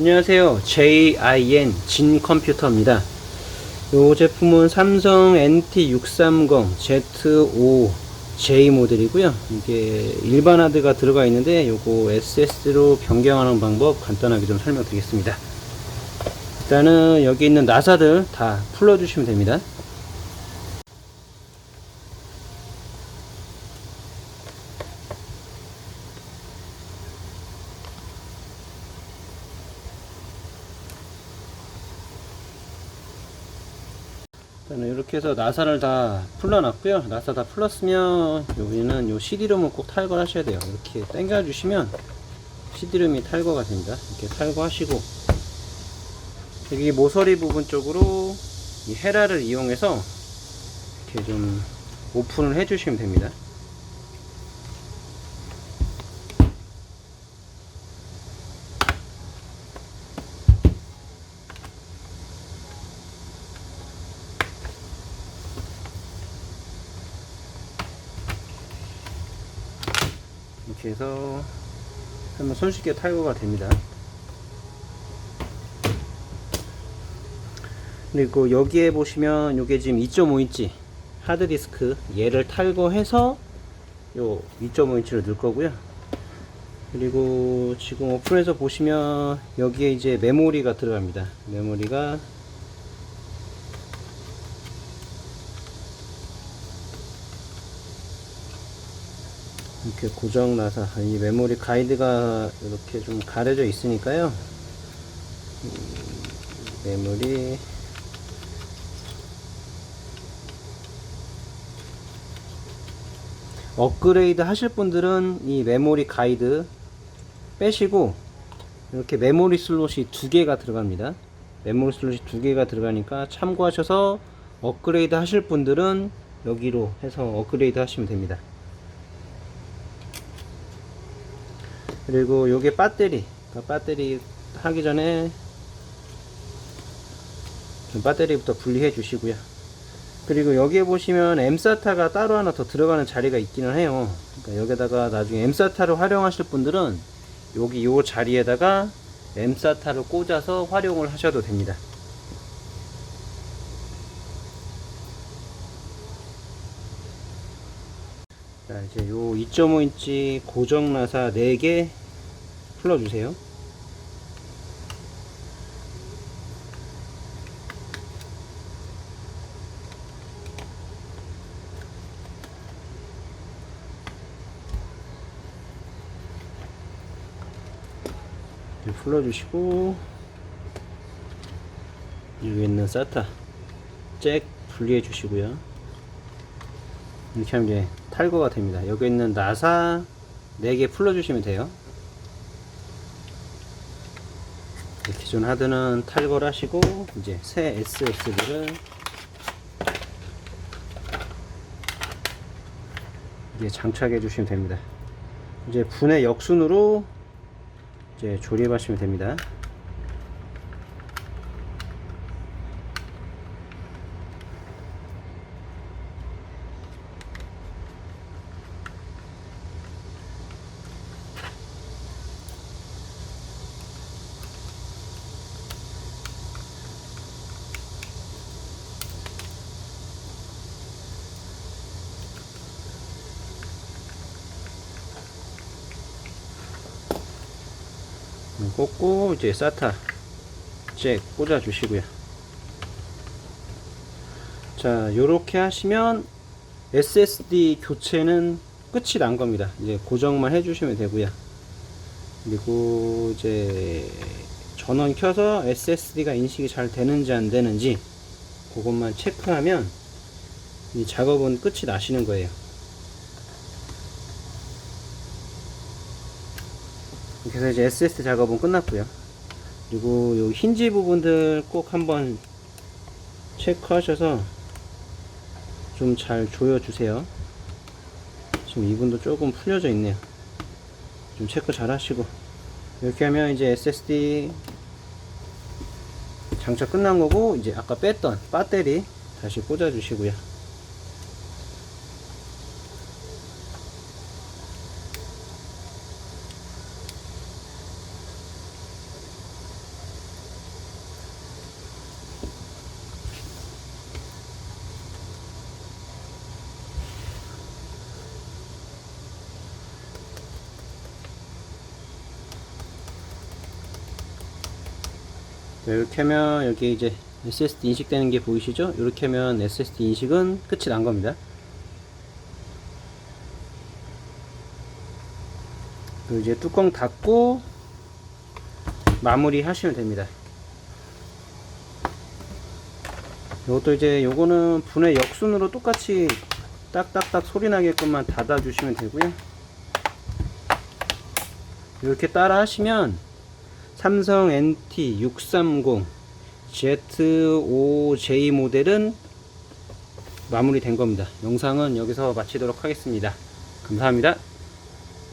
안녕하세요. JIN 진 컴퓨터입니다. 이 제품은 삼성 NT630 Z5J 모델이고요. 이게 일반 하드가 들어가 있는데 요거 SSD로 변경하는 방법 간단하게 좀 설명드리겠습니다. 일단은 여기 있는 나사들 다 풀어주시면 됩니다. 일단은 이렇게 해서 나사를 다 풀어놨고요. 나사 다 풀었으면 여기는 요 CD롬을 꼭 탈거하셔야 돼요. 이렇게 당겨 주시면 CD롬이 탈거가 됩니다. 이렇게 탈거하시고 여기 모서리 부분 쪽으로 이 헤라를 이용해서 이렇게 좀 오픈을 해주시면 됩니다. 이렇게 해서 하면 손쉽게 탈거가 됩니다. 그리고 여기에 보시면 이게 지금 2.5인치 하드디스크 얘를 탈거해서 요 2.5인치를 넣을 거고요. 그리고 지금 오픈해서 보시면 여기에 이제 메모리가 들어갑니다. 메모리가 이렇게 고정 나사 이 메모리 가이드가 이렇게 좀 가려져 있으니까요. 음, 메모리. 업그레이드 하실 분들은 이 메모리 가이드 빼시고 이렇게 메모리 슬롯이 두 개가 들어갑니다. 메모리 슬롯이 두 개가 들어가니까 참고하셔서 업그레이드 하실 분들은 여기로 해서 업그레이드 하시면 됩니다 그리고 요게 배터리. 그러니까 배터리 하기 전에 좀 배터리부터 분리해 주시고요. 그리고 여기에 보시면 M사타가 따로 하나 더 들어가는 자리가 있기는 해요. 그러니까 여기다가 나중에 M사타를 활용하실 분들은 여기 요 자리에다가 M사타를 꽂아서 활용을 하셔도 됩니다 자 이제 요 2.5인치 고정 나사 4개 풀어주세요. 이렇게 풀어주시고 여기 있는 사타 잭 분리해 주시고요 이렇게 하면 이제 탈거가 됩니다. 여기 있는 나사 4개 풀어주시면 돼요. 기존 하드는 탈거를 하시고 이제 새 SSD를 이제 장착해 주시면 됩니다. 이제 분해 역순으로 이제 조립하시면 됩니다. 꽂고 이제 사타 잭 꽂아 주시고요. 자 요렇게 하시면 SSD 교체는 끝이 난 겁니다. 이제 고정만 해 주시면 되고요. 그리고 이제 전원 켜서 SSD가 인식이 잘 되는지 안 되는지 그것만 체크하면 이 작업은 끝이 나시는 거예요 해서 이제 SSD 작업은 끝났고요. 그리고 요 힌지 부분들 꼭 한번 체크하셔서 좀 잘 조여주세요. 지금 이분도 조금 풀려져 있네요. 좀 체크 잘 하시고 이렇게 하면 이제 SSD 장착 끝난 거고 이제 아까 뺐던 배터리 다시 꽂아 주시고요. 이렇게 하면 여기 이제 SSD 인식되는 게 보이시죠? 이렇게 하면 SSD 인식은 끝이 난 겁니다. 이제 뚜껑 닫고 마무리 하시면 됩니다. 이것도 이제 요거는 분해 역순으로 똑같이 딱딱딱 소리 나게끔만 닫아 주시면 되고요. 이렇게 따라 하시면 삼성 NT 630 Z5J 모델은 마무리된 겁니다. 영상은 여기서 마치도록 하겠습니다. 감사합니다.